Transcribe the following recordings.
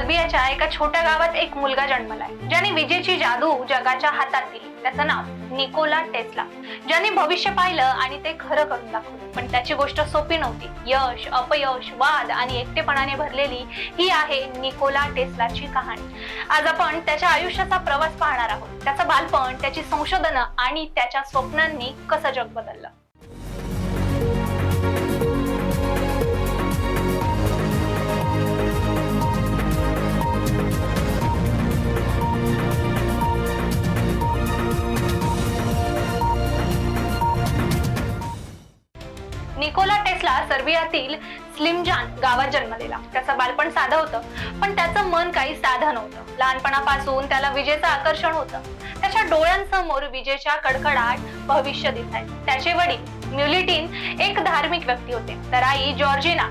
सर्बियाच्या एका छोट्या गावात एक मुलगा जन्मलाय. ज्याने विजेची जादू जगाच्या हातात दिली. त्याचं नाव निकोला टेस्ला. ज्याने भविष्य पाहिलं आणि ते खरं करून दाखवलं. पण त्याची गोष्ट सोपी नव्हती. यश अपयश वाद आणि एकटेपणाने भरलेली ही आहे निकोला टेस्लाची कहाणी. आज आपण त्याच्या आयुष्याचा प्रवास पाहणार आहोत. त्याचं बालपण त्याची संशोधनं आणि त्याच्या स्वप्नांनी कसं जग बदललं? निकोला टेस्ला सर्बियातील स्लिमजान गावात जन्मलेला त्याचं बालपण साधं होतं पण त्याचं मन काही साधं नव्हतं. लहानपणापासून त्याला विजेचं आकर्षण होतं. त्याच्या डोळ्यांसमोर विजेच्या कडकडाट भविष्य दिसायचं त्याचे वडील म्युलिटीन एक धार्मिक व्यक्ती होते. तर आई जॉर्जिना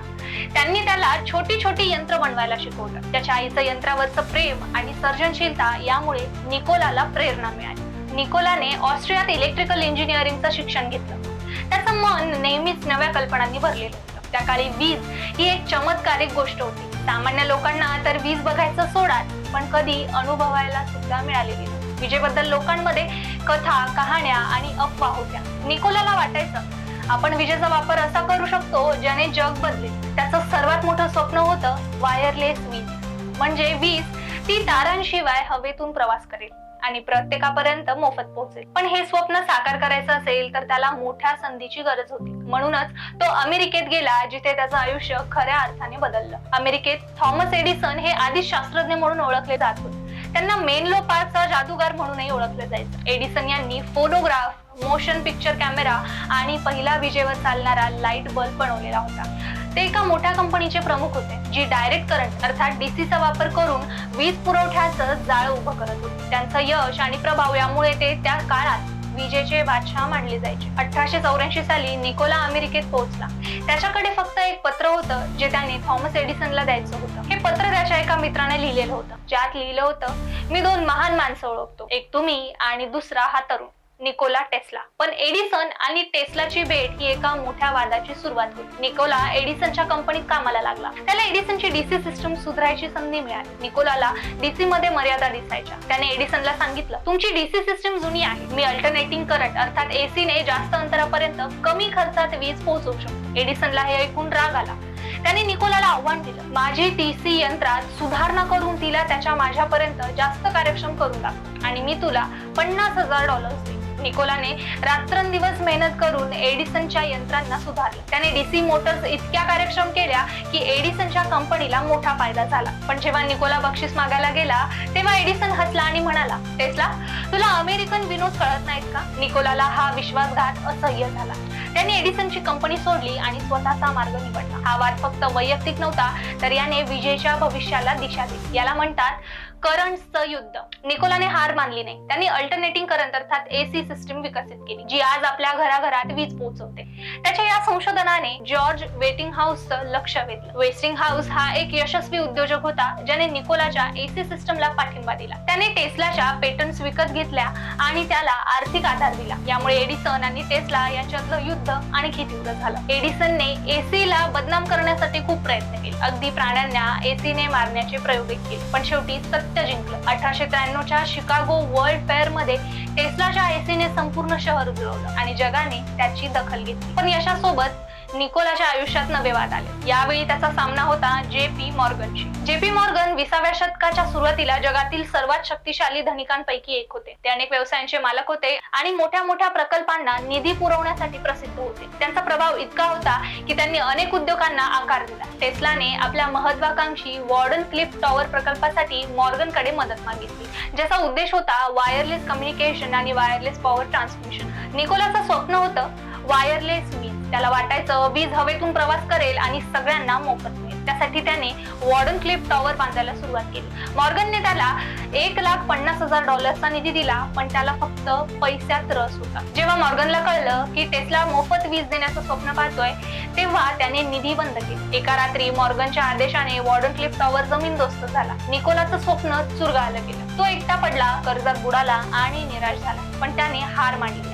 त्यांनी त्याला छोटी छोटी यंत्र बनवायला शिकवलं. त्याच्या आईचं यंत्रावरचं प्रेम आणि सर्जनशीलता यामुळे निकोलाला प्रेरणा मिळाली. निकोलाने ऑस्ट्रियात इलेक्ट्रिकल इंजिनिअरिंगचं शिक्षण घेतलं. त्याचं मन नेहमीच नव्या कल्पनांनी भरलेलं होतं. त्या काळी वीज ही एक चमत्कारिक गोष्ट होती. सामान्य लोकांना तर वीज बघायचं सोडा पण कधी अनुभवायला सुद्धा मिळालेली नाही. विजेबद्दल लोकांमध्ये कथा कहाण्या आणि अफवा होत्या. निकोलाला वाटायचं आपण विजेचा वापर असा करू शकतो ज्याने जग बदले त्याचं सर्वात मोठं स्वप्न होतं वायरलेस वीज. म्हणजे वीज ती तारांशिवाय हवेतून प्रवास करेल. आणि प्रत्येकापर्यंत मोफत पोहोचेल. पण हे स्वप्न साकार करायचं असेल तर त्याला मोठ्या संधीची गरज होती. म्हणूनच तो अमेरिकेत गेला जिथे त्याचं आयुष्य खऱ्या अर्थाने बदललं. अमेरिकेत थॉमस एडिसन हे आधी शास्त्रज्ञ म्हणून ओळखले जात होते. त्यांना मेनलो पार्कचा जादूगार म्हणूनही ओळखलं जायचं. एडिसन यांनी फोटोग्राफ मोशन पिक्चर कॅमेरा आणि पहिला विजेवर चालणारा लाइट बल्ब बनवलेला होता. ते एका मोठ्या कंपनीचे प्रमुख होते जी डायरेक्ट करंट अर्थात डीसीचा वापर करून वीज पुरवठ्याचं जाळ उभं करत होते. त्यांचं यश आणि प्रभाव यामुळे ते त्या काळात विजेचे बादशाह मानले जायचे. अठराशे चौऱ्याऐंशी साली निकोला अमेरिकेत पोहोचला. त्याच्याकडे फक्त एक पत्र होतं जे त्याने थॉमस एडिसनला द्यायचं होतं. हे पत्र त्याच्या एका मित्राने लिहिलेलं होतं. ज्यात लिहिलं होतं मी दोन महान माणसं ओळखतो. एक तुम्ही आणि दुसरा हा तरुण. Nikola Tesla. पण एडिसन आणि टेस्लाची भेट ही एका मोठ्या वादाची सुरुवात होती. निकोला एडिसनच्या कंपनीत कामाला लागला. त्याला एडिसनची डीसी सिस्टम सुधारायची संधी मिळाली. निकोलाला डीसी मध्ये मर्यादा दिसायच्या. त्याने एडिसनला सांगितलं तुमची डीसी सिस्टम जुनी आहे. मी अल्टरनेटिंग करंट अर्थात एसी ने जास्त अंतरापर्यंत कमी खर्चात वीज पोहोचवू शकतो. एडिसनला हे ऐकून राग आला. त्याने निकोलाला आव्हान दिलं माझी टीसी यंत्रात सुधारणा करून तिला त्याच्या माझ्यापर्यंत जास्त कार्यक्षम करून टाक आणि मी तुला पन्नास हजार डॉलर्स देईन. निकोलाने रात्रंदिवस मेहनत करून एडिसनच्या यंत्रांना सुधारले. त्याने डीसी मोटर्स इतक्या कार्यक्षम केल्या की एडिसनच्या कंपनीला मोठा फायदा झाला. पण जेव्हा निकोला बक्षीस मागायला गेला तेव्हा एडिसन हसला आणि म्हणाला टेस्ला तुला अमेरिकन विनोद कळत नाहीत का? निकोलाला हा विश्वासघात असह्य झाला. त्याने एडिसनची कंपनी सोडली आणि स्वतःचा मार्ग निवडला. हा वाद फक्त वैयक्तिक नव्हता तर याने विजेच्या भविष्याला दिशा दिली. याला म्हणतात करंटचं युद्ध निकोलाने हार मानली नाही. त्यांनी अल्टरनेटिंग करंट अर्थात एसी सिस्टीम विकसित केली जी आज आपल्या घराघरात वीज पोहोचवते. त्याच्या या संशोधनाने जॉर्ज वेटिंग हाऊसचं लक्ष वेधलं. वेस्टिंग हाऊस हा एक यशस्वी उद्योजक होता ज्याने निकोलाच्या एसी सिस्टमला पाठिंबा दिला. त्याने टेस्लाच्या पेटंट्स विकत घेतल्या आणि त्याला आर्थिक आधार दिला. यामुळे एडिसन आणि टेस्ला यांच्यातलं युद्ध आणखी तीव्र झालं. एडिसनने एसीला बदनाम करण्यासाठी खूप प्रयत्न केले. अगदी प्राण्यांना एसीने मारण्याचे प्रयोग केले. पण शेवटी सत्य जिंकलं. अठराशे त्र्याण्णवच्या शिकागो वर्ल्ड फेअरमध्ये टेस्लाच्या एसीने संपूर्ण शहर उजळवलं आणि जगाने त्याची दखल घेतली. पण यशासोबत निकोलाच्या आयुष्यात नवे वाद आले. यावेळी त्याचा सामना होता J P मॉर्गनशी. J P Morgan विसाव्या शतकाच्या सुरुवातीला जगातील सर्वात शक्तिशाली धनिकांपैकी एक होते. ते अनेक व्यवसायांचे मालक होते आणि मोठ्या मोठ्या प्रकल्पांना निधी पुरवण्यासाठी प्रसिद्ध होते. त्यांचा प्रभाव इतका होता की त्यांनी अनेक उद्योगांना आकार दिला. टेस्लाने आपल्या महत्वाकांक्षी वॉर्डन क्लिप टॉवर प्रकल्पासाठी मॉर्गनकडे मदत मागितली ज्याचा उद्देश होता वायरलेस कम्युनिकेशन आणि वायरलेस पॉवर ट्रान्समिशन. निकोलाचं स्वप्न होतं वायरलेस त्याला वाटायचं वीज हवेतून प्रवास करेल आणि सगळ्यांना मोफत मिळेल. त्यासाठी त्याने वॉर्डन क्लिप टॉवर बांधायला सुरुवात केली. मॉर्गनने त्याला एक लाख पन्नास हजार डॉलरचा निधी दिला पण त्याला फक्त पैशात रस होता. जेव्हा मॉर्गनला कळलं की टेस्ला मोफत वीज देण्याचं स्वप्न पाहतोय तेव्हा त्याने निधी बंद केली. एका रात्री मॉर्गनच्या आदेशाने वॉर्डन क्लिप टॉवर जमीनदोस्त झाला. निकोलाचं स्वप्न चुरगाळलं गेलं. तो एकटा पडला कर्जात बुडाला आणि निराश झाला पण त्याने हार मानली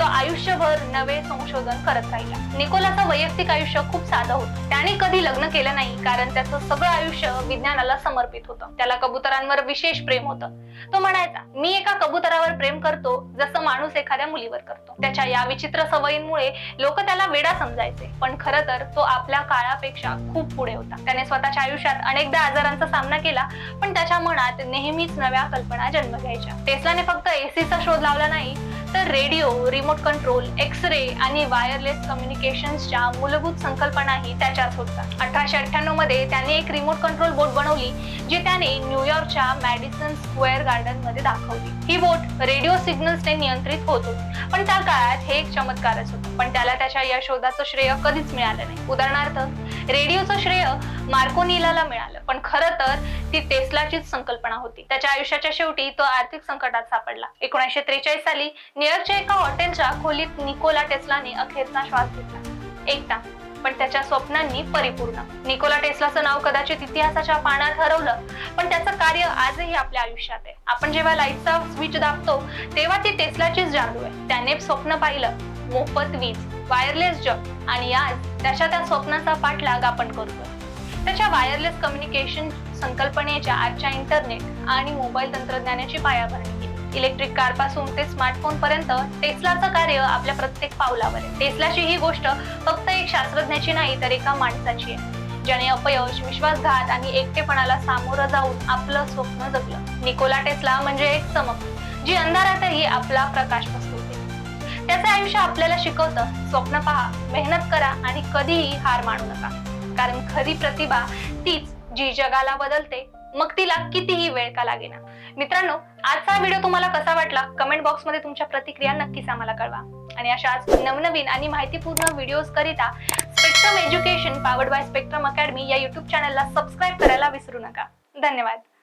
तो आयुष्यभर नवे संशोधन करत राहिला. निकोलाचं वैयक्तिक आयुष्य खूप साधं होतं. त्याने कधी लग्न केलं नाही कारण त्याचं सगळं आयुष्य विज्ञानाला समर्पित होतं. त्याला कबुतरांवर विशेष प्रेम होतं. तो म्हणायचा मी एका कबुतरावर प्रेम करतो जसं माणूस एखाद्या मुलीवर करतो. त्याच्या या विचित्र सवयींमुळे लोक त्याला वेडा समजायचे. पण खरं तर तो आपल्या काळापेक्षा खूप पुढे होता. त्याने स्वतःच्या आयुष्यात अनेकदा आजारांचा सामना केला पण त्याच्या मनात नेहमीच नव्या कल्पना जन्म घ्यायच्या. टेस्लाने फक्त एसीचा शोध लावला नाही तर radio remote control X ray आणि वायरलेस कम्युनिकेशन्सच्या मूलभूत संकल्पनाही त्याच्यात होत्या. अठराशे अठ्ठ्याण्णवमध्ये त्याने एक रिमोट कंट्रोल बोट बनवली जी त्याने न्यूयॉर्कच्या मॅडिसन स्क्वेअर गार्डनमध्ये दाखवली. ही बोट रेडिओ सिग्नल्सने नियंत्रित होत होती. पण त्या काळात हे एक चमत्कारच होतं. पण त्याला त्याच्या या शोधाचं श्रेय कधीच मिळालं नाही. उदाहरणार्थ रेडिओचं श्रेय मार्कोनिलाला मिळालं. पण खरं तर ती टेस्लाचीच संकल्पना होती. त्याच्या आयुष्याच्या शेवटी तो आर्थिक संकटात सापडला. एकोणीसशे त्रेचाळीस साली न्यूयॉर्कच्या एका हॉटेलच्या खोलीत निकोला टेस्लाने अखेरचा श्वास घेतला. एकटा पण त्याच्या स्वप्नांनी परिपूर्ण. निकोला टेस्लाचं नाव कदाचित इतिहासाच्या पानात हरवलं पण त्याचं कार्य आजही आपल्या आयुष्यात आहे. आपण जेव्हा लाईटचा स्विच दाबतो तेव्हा ती टेस्लाचीच जादू आहे. त्याने स्वप्न पाहिलं मोफत वीज वायरलेस जग आणि आज त्याच्या त्या स्वप्नाचा पाठलाग आपण करतोय त्याच्या वायरलेस कम्युनिकेशन संकल्पनेच्या आजच्या इंटरनेट आणि मोबाईल तंत्रज्ञानाची पायाभरणी इलेक्ट्रिक कारपासून ते स्मार्टफोन पर्यंत टेस्लाचं कार्य आपल्या प्रत्येक पावलावर आहे. टेस्लाची ही गोष्ट फक्त एक शास्त्रज्ञाची नाही तर एका माणसाची आहे. ज्याने अपयश विश्वासघात आणि एकटेपणाला सामोरं जाऊन आपलं स्वप्न जगलं निकोला टेस्ला म्हणजे एक चमक जी अंधारातही आपला प्रकाश पसरतो त्याचं आयुष्य आपल्याला शिकवतं. स्वप्न पहा मेहनत करा आणि कधीही हार मानू नका. कारण खरी प्रतिभा तीच जी जगाला बदलते मग तिला कितीही वेळ का लागेना. मित्रांनो आजचा व्हिडिओ तुम्हाला कसा वाटला? कमेंट बॉक्समध्ये तुमच्या प्रतिक्रिया नक्कीच आम्हाला कळवा. आणि अशाच नवनवीन आणि माहितीपूर्ण व्हिडिओज करिता Spectrum education powered by Spectrum academy या युट्यूब चॅनलला सबस्क्राईब करायला विसरू नका. धन्यवाद.